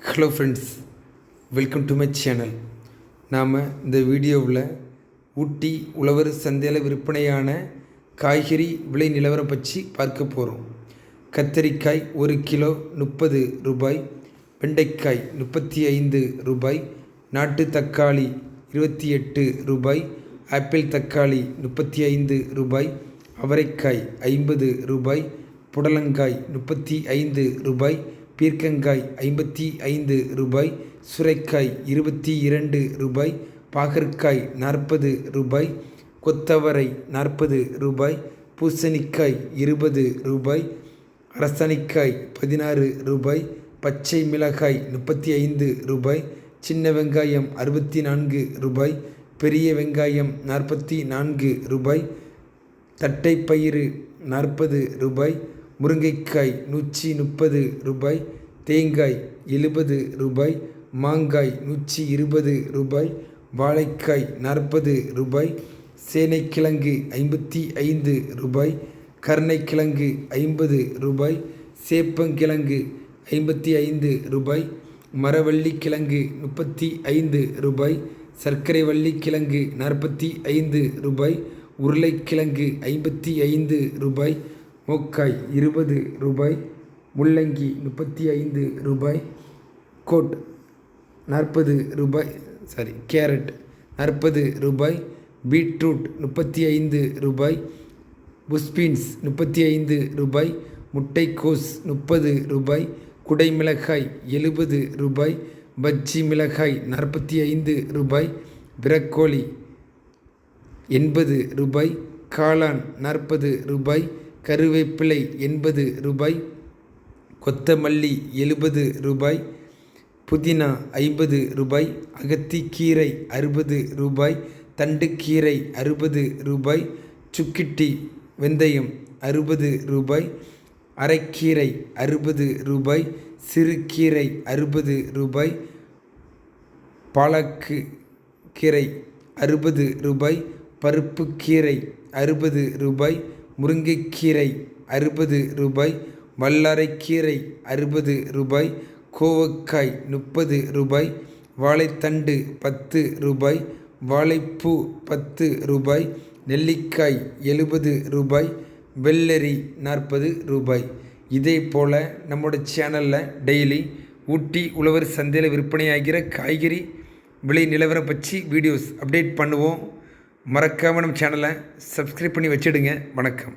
Hello friends welcome to my channel நாம் இந்த வீடியோவில் ஊட்டி உழவர் சந்தையில் விற்பனையான காய்கறி விலை நிலவரம் பற்றி பார்க்க போகிறோம் கத்தரிக்காய் ஒரு கிலோ முப்பது ரூபாய் வெண்டைக்காய் முப்பத்தி ஐந்து ரூபாய் நாட்டு தக்காளி இருபத்தி எட்டு ரூபாய் ஆப்பிள் தக்காளி முப்பத்தி ஐந்து ரூபாய் அவரைக்காய் ஐம்பது ரூபாய் புடலங்காய் முப்பத்தி ஐந்து ரூபாய் பீர்க்கங்காய் ஐம்பத்தி ஐந்து ரூபாய் சுரைக்காய் இருபத்தி இரண்டு ரூபாய் பாகற்காய் நாற்பது ரூபாய் கொத்தவரை நாற்பது ரூபாய் பூசணிக்காய் இருபது ரூபாய் அரசணிக்காய் பதினாறு ரூபாய் பச்சை மிளகாய் முப்பத்தி ஐந்து ரூபாய் சின்ன வெங்காயம் அறுபத்தி நான்கு ரூபாய் பெரிய வெங்காயம் நாற்பத்தி நான்கு ரூபாய் தட்டைப்பயிறு நாற்பது ரூபாய் முருங்கைக்காய் நூற்றி முப்பது ரூபாய் தேங்காய் எழுபது ரூபாய் மாங்காய் நூற்றி இருபது ரூபாய் வாழைக்காய் நாற்பது ரூபாய் சேனைக்கிழங்கு ஐம்பத்தி ஐந்து ரூபாய் கருணைக்கிழங்கு ஐம்பது ரூபாய் சேப்பங்கிழங்கு ஐம்பத்தி ஐந்து ரூபாய் மரவள்ளி கிழங்கு முப்பத்தி ஐந்து ரூபாய் சர்க்கரை வள்ளி கிழங்கு நாற்பத்தி ஐந்து ரூபாய் உருளைக்கிழங்கு ஐம்பத்தி ஐந்து ரூபாய் மொக்காய் இருபது ரூபாய் முள்ளங்கி முப்பத்தி ஐந்து ரூபாய் கோட் நாற்பது ரூபாய் சாரி கேரட் நாற்பது ரூபாய் பீட்ரூட் முப்பத்தி ஐந்து ரூபாய் புஷ்பீன்ஸ் முப்பத்தி ஐந்து ரூபாய் முட்டைக்கோஸ் முப்பது ரூபாய் குடைமிளகாய் எழுபது ரூபாய் பஜ்ஜி மிளகாய் நாற்பத்தி ஐந்து ரூபாய் பிரக்கோலி எண்பது ரூபாய் காளான் நாற்பது ரூபாய் கருவேப்பிலை எண்பது ரூபாய் கொத்தமல்லி எழுபது ரூபாய் புதினா ஐம்பது ரூபாய் அகத்திக்கீரை அறுபது ரூபாய் தண்டுக்கீரை அறுபது ரூபாய் சுக்கிட்டி வெந்தயம் அறுபது ரூபாய் அரைக்கீரை அறுபது ரூபாய் சிறுகீரை அறுபது ரூபாய் பாலக்கு கீரை அறுபது ரூபாய் பருப்பு கீரை அறுபது ரூபாய் முருங்கைக்கீரை அறுபது ரூபாய் வல்லாரைக்கீரை அறுபது ரூபாய் கோவக்காய் முப்பது ரூபாய் வாழைத்தண்டு பத்து ரூபாய் வாழைப்பூ பத்து ரூபாய் நெல்லிக்காய் எழுபது ரூபாய் வெள்ளரி நாற்பது ரூபாய். இதே போல் நம்மளோட சேனலில் டெய்லி ஊட்டி உழவர் சந்தையில் விற்பனையாகிற காய்கறி விலை நிலவரம் பற்றி வீடியோஸ் அப்டேட் பண்ணுவோம். மறக்காமல் நம்ம சேனலை சப்ஸ்கிரைப் பண்ணி வச்சிடுங்க. வணக்கம்.